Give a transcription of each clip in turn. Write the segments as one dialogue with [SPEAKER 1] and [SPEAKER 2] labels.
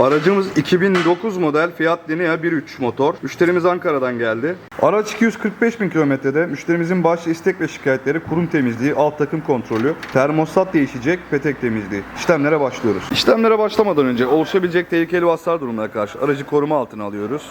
[SPEAKER 1] Aracımız 2009 model Fiat Linea 1.3 motor. Müşterimiz Ankara'dan geldi. Araç 245 bin kilometrede. Müşterimizin başta istek ve şikayetleri kurum temizliği, alt takım kontrolü, termostat değişecek, petek temizliği. İşlemlere başlıyoruz. İşlemlere başlamadan önce oluşabilecek tehlikeli hasar durumlara karşı aracı koruma altına alıyoruz.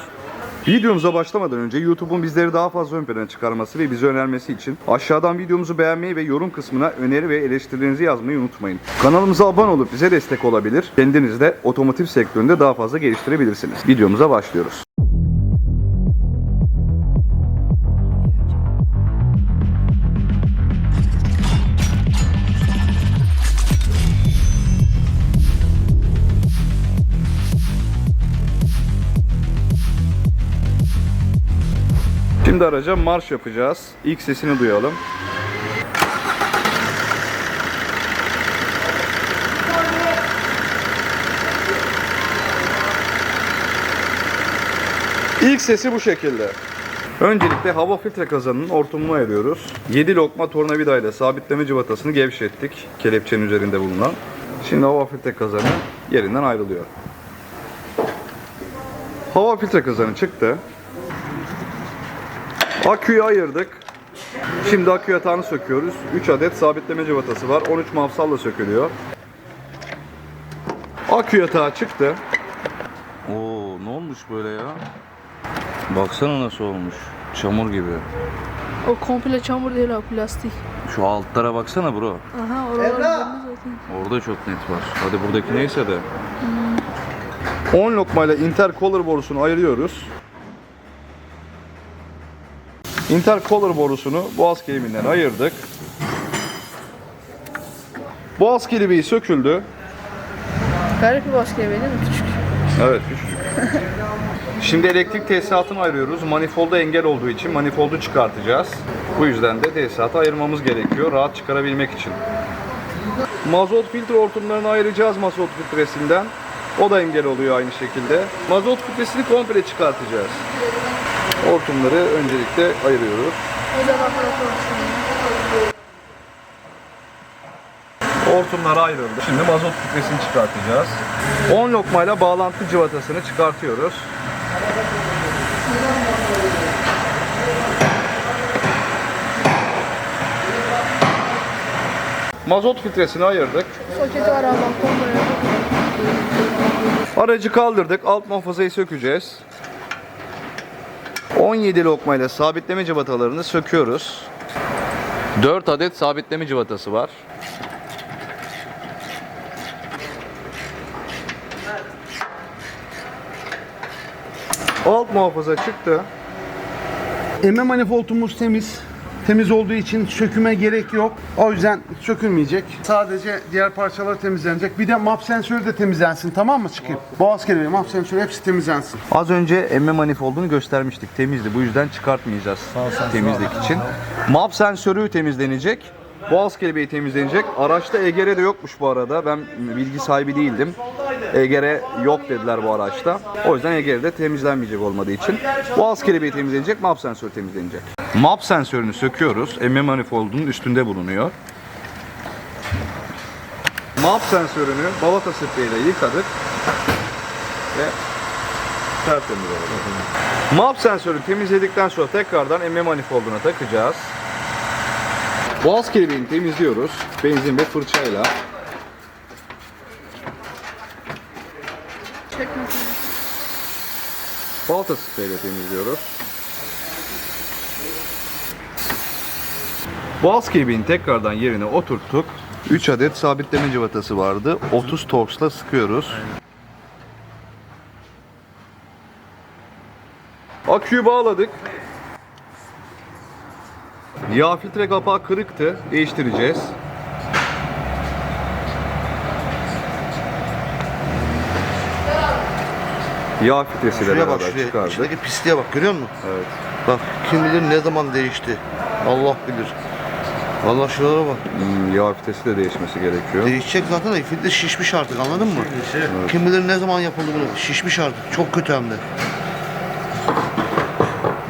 [SPEAKER 1] Videomuza başlamadan önce YouTube'un bizleri daha fazla ön plana çıkarması ve bizi önermesi için aşağıdan videomuzu beğenmeyi ve yorum kısmına öneri ve eleştirilerinizi yazmayı unutmayın. Kanalımıza abone olup bize destek olabilir. Kendinizi de otomotiv sektöründe daha fazla geliştirebilirsiniz. Videomuza başlıyoruz. Şimdi araca marş yapacağız. İlk sesini duyalım. İlk sesi bu şekilde. Öncelikle hava filtre kazanının ortamını ayırıyoruz. 7 lokma tornavida ile sabitleme cıvatasını gevşettik. Kelepçenin üzerinde bulunan. Şimdi hava filtre kazanı yerinden ayrılıyor. Hava filtre kazanı çıktı. Aküyü ayırdık. Şimdi akü yatağını söküyoruz. 3 adet sabitleme cıvatası var. 13 mafsalla sökülüyor. Akü yatağı çıktı.
[SPEAKER 2] Oo ne olmuş böyle ya? Baksana nasıl olmuş. Çamur gibi.
[SPEAKER 3] O komple çamur değil o plastik.
[SPEAKER 2] Şu altlara baksana bro.
[SPEAKER 3] Aha oralar zaten.
[SPEAKER 2] Orada çok net var. Hadi buradaki neyse de.
[SPEAKER 1] 10 lokmayla intercooler borusunu ayırıyoruz. Intercooler borusunu boğaz kiliminden ayırdık. Boğaz kilibeği söküldü.
[SPEAKER 3] Garip bir başka ev değil mi? Küçük.
[SPEAKER 1] Evet küçücük. Şimdi elektrik tesisatını ayırıyoruz. Manifolda engel olduğu için manifoldu çıkartacağız. Bu yüzden de tesisatı ayırmamız gerekiyor rahat çıkarabilmek için. Mazot filtre hortumlarını ayıracağız mazot filtresinden. O da engel oluyor aynı şekilde. Mazot filtresini komple çıkartacağız. Hortumları öncelikle ayırıyoruz. Hortumlar ayrıldı. Şimdi mazot filtresini çıkartacağız. 10 lokmayla bağlantı cıvatasını çıkartıyoruz. Mazot filtresini ayırdık.
[SPEAKER 3] Soketi var.
[SPEAKER 1] Aracı kaldırdık. Alt muhafazayı sökeceğiz. 17 lokmayla sabitleme cıvatalarını söküyoruz. 4 adet sabitleme cıvatası var. Alt muhafaza çıktı.
[SPEAKER 4] Emme manifoldumuz temiz. Temiz olduğu için söküme gerek yok. O yüzden sökülmeyecek. Sadece diğer parçalar temizlenecek. Bir de map sensörü de temizlensin tamam mı çıkayım? Boğaz kelebeği, map sensörü hepsi temizlensin.
[SPEAKER 1] Az önce emme manifoldunu göstermiştik. Temizdi. Bu yüzden çıkartmayacağız temizlik için. MAP sensörü temizlenecek. Boğaz kelebeği temizlenecek. Araçta EGR de yokmuş bu arada. Ben bilgi sahibi değildim. EGR yok dediler bu araçta. O yüzden EGR de temizlenmeyecek olmadığı için. Boğaz kelebeği temizlenecek, MAP sensörü temizlenecek. MAP sensörünü söküyoruz. Emme manifoldunun üstünde bulunuyor. MAP sensörünü balata spreyiyle yıkadık ve tertemiz oldu. MAP sensörü temizledikten sonra tekrardan emme manifolduna takacağız. Boğaz kelebeğini temizliyoruz. Benzin ve fırçayla.
[SPEAKER 3] Çekme.
[SPEAKER 1] Balta spreyle temizliyoruz. Boğaz kelebeğini tekrardan yerine oturttuk. 3 adet sabitleme cıvatası vardı. 30 torksla sıkıyoruz. Aküyü bağladık. Yağ filtre kapağı kırıktı. Değiştireceğiz. Yağ filtresiyle
[SPEAKER 5] Şuraya bak
[SPEAKER 1] beraber
[SPEAKER 5] şuraya.
[SPEAKER 1] çıkardık.
[SPEAKER 5] İçindeki pisliğe bak görüyor musun?
[SPEAKER 1] Evet.
[SPEAKER 5] Bak kim bilir ne zaman değişti. Allah bilir. Allah şuralara bak.
[SPEAKER 1] Hmm, yağ filtresi de değişmesi gerekiyor.
[SPEAKER 5] Değişecek zaten de filtre şişmiş artık anladın mı? Kim bilir ne zaman yapıldı bunu. Şişmiş artık. Çok kötü hem de.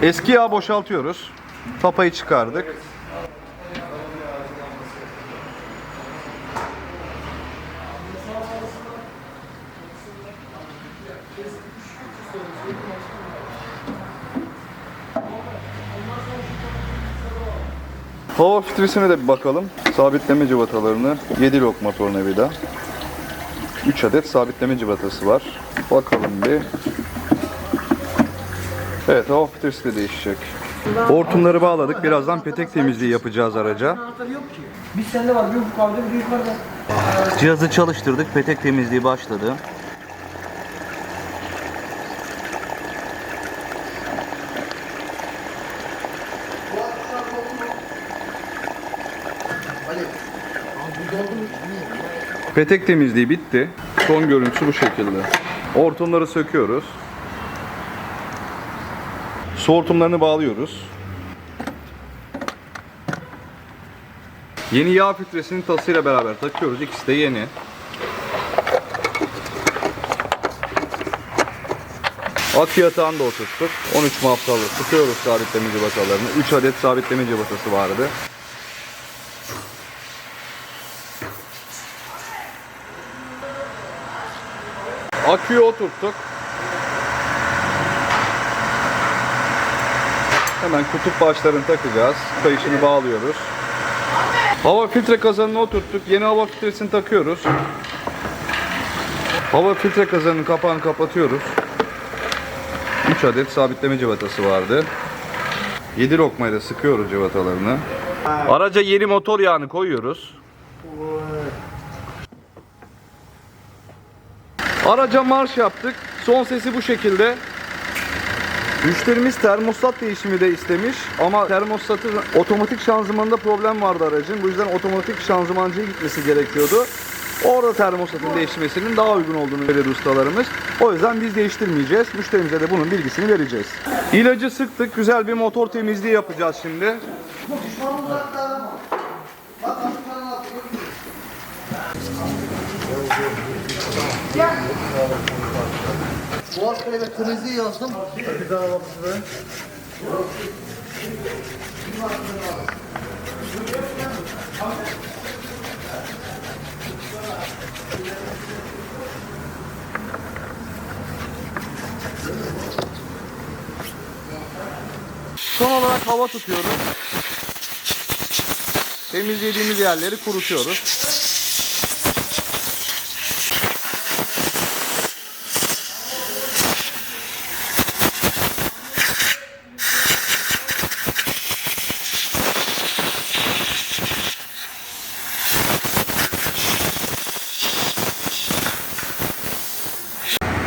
[SPEAKER 1] Eski yağı boşaltıyoruz. Tapayı çıkardık. Hava filtresine de bir bakalım. Sabitleme cıvatalarını 7 lokma tornavida. 3 adet sabitleme cıvatası var. Bakalım bir. Evet hava filtresi de değişecek. Hortumları bağladık. Birazdan petek temizliği yapacağız araca.
[SPEAKER 6] Bir sende var.
[SPEAKER 2] Cihazı çalıştırdık. Petek temizliği başladı.
[SPEAKER 1] Petek temizliği bitti. Son görüntüsü bu şekilde. Hortumları söküyoruz. Su hortumlarını bağlıyoruz. Yeni yağ filtresinin tasıyla beraber takıyoruz. İkisi de yeni. Akü yatağını da oturttuk. 13 mafsalı sıkıyoruz sabitleme cıvatalarını. 3 adet sabitleme cıvatası vardı. Aküyü oturttuk. Hemen kutup başlarını takacağız. Kayışını bağlıyoruz. Hava filtre kazanını oturttuk. Yeni hava filtresini takıyoruz. Hava filtre kazanının kapağını kapatıyoruz. 3 adet sabitleme cıvatası vardı. 7 lokmayla sıkıyoruz cıvatalarını. Araca yeni motor yağını koyuyoruz. Araca marş yaptık. Son sesi bu şekilde. Müşterimiz termostat değişimi de istemiş ama termostatın otomatik şanzımanında problem vardı aracın. Bu yüzden otomatik şanzımancıya gitmesi gerekiyordu. Orada termostatın değişmesinin daha uygun olduğunu söyledi ustalarımız. O yüzden biz değiştirmeyeceğiz. Müşterimize de bunun bilgisini vereceğiz. İlacı sıktık. Güzel bir motor temizliği yapacağız şimdi.
[SPEAKER 5] Boğaz kalemi temizliği yazdım.
[SPEAKER 1] Son olarak hava tutuyoruz. Temizlediğimiz yerleri kurutuyoruz.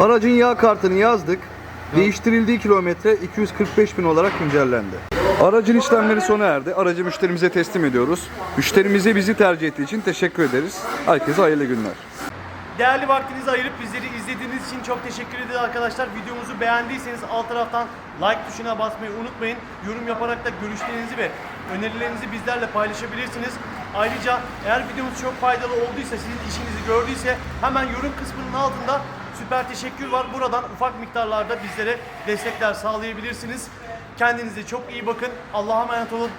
[SPEAKER 1] Aracın yağ kartını yazdık. Değiştirildiği kilometre 245 bin olarak güncellendi. Aracın işlemleri sona erdi. Aracı müşterimize teslim ediyoruz. Müşterimize bizi tercih ettiği için teşekkür ederiz. Herkese hayırlı günler.
[SPEAKER 7] Değerli vaktinizi ayırıp bizleri izlediğiniz için çok teşekkür ederiz arkadaşlar. Videomuzu beğendiyseniz alt taraftan like tuşuna basmayı unutmayın. Yorum yaparak da görüşlerinizi ve önerilerinizi bizlerle paylaşabilirsiniz. Ayrıca eğer videomuz çok faydalı olduysa, sizin işinizi gördüyse hemen yorum kısmının altında süper teşekkür var. Buradan ufak miktarlarda bizlere destekler sağlayabilirsiniz. Kendinize çok iyi bakın. Allah'a emanet olun.